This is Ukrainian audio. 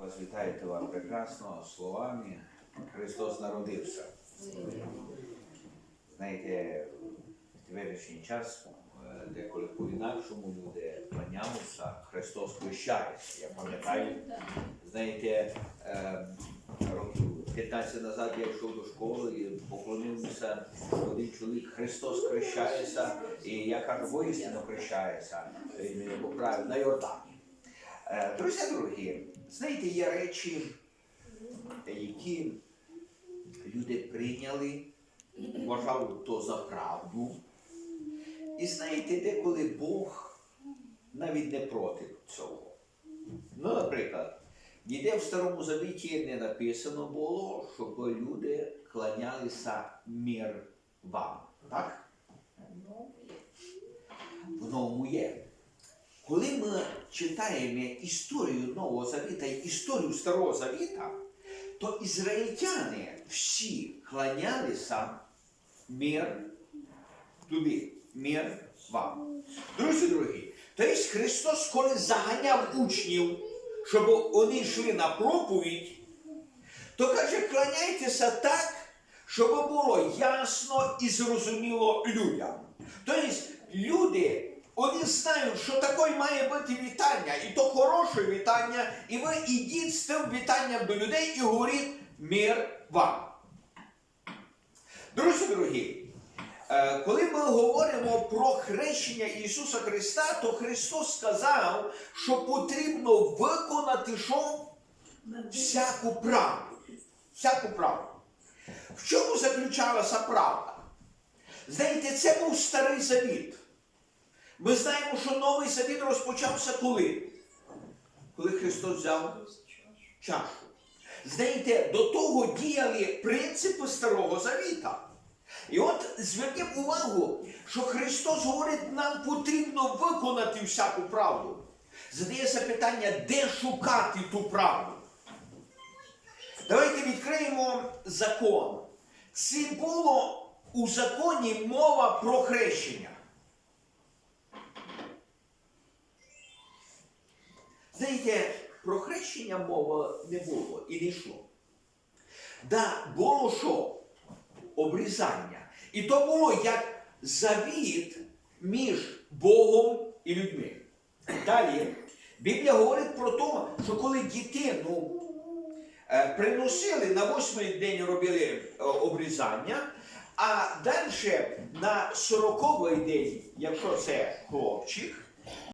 Вас вітаєте вам прекрасно словами. Христос народився. Знаєте, в теперішній час, е, деколи по-інакшому люди кланялися, Христос хрещається. Я пам'ятаю, знаєте, е, років 15 назад я йшов до школи і поклонився один чоловік, Христос хрещається, і я кажу, воістину хрещається, він мене поправив на Йордані. Е, Друзі дорогі, знаєте, є речі, які люди прийняли, вважали то за правду. І знаєте, деколи Бог навіть не проти цього. Ну, наприклад, ніде в Старому Завіті не написано було, щоб люди кланялися мир вам. Так? В новому є. Коли ми читаємо історію Нового Завіта і історію Старого Завіта, то ізраїльтяни всі кланялися мир тобі, мир вам. Друзі дорогі, тобто Христос, коли заганяв учнів, щоб вони йшли на проповідь, то каже, кланяйтеся так, щоб було ясно і зрозуміло людям. Тобто люди, вони знають, що таке має бути вітання, і то хороше вітання, і ви ідіть з тим вітанням до людей і говоріть мир вам. Друзі дорогі, е, коли ми говоримо про хрещення Ісуса Христа, то Христос сказав, що потрібно виконати що? всяку правду. Всяку правду. В чому заключалася правда? Знаєте, це був старий завіт. Ми знаємо, що новий завіт розпочався коли? Коли Христос взяв чашу. Знаєте, до того діяли принципи Старого Завіта. І от зверніть увагу, що Христос говорить, нам потрібно виконати всяку правду. Задається питання, де шукати ту правду. Давайте відкриємо закон. Це було у законі мова про хрещення. Знаєте, про хрещення мова не було і не йшло. Да, було що? Обрізання. І то було як завіт між Богом і людьми. Далі Біблія говорить про те, що коли дитину е, приносили на восьмий день робили е, обрізання, а далі на сороковий день, якщо це хлопчик,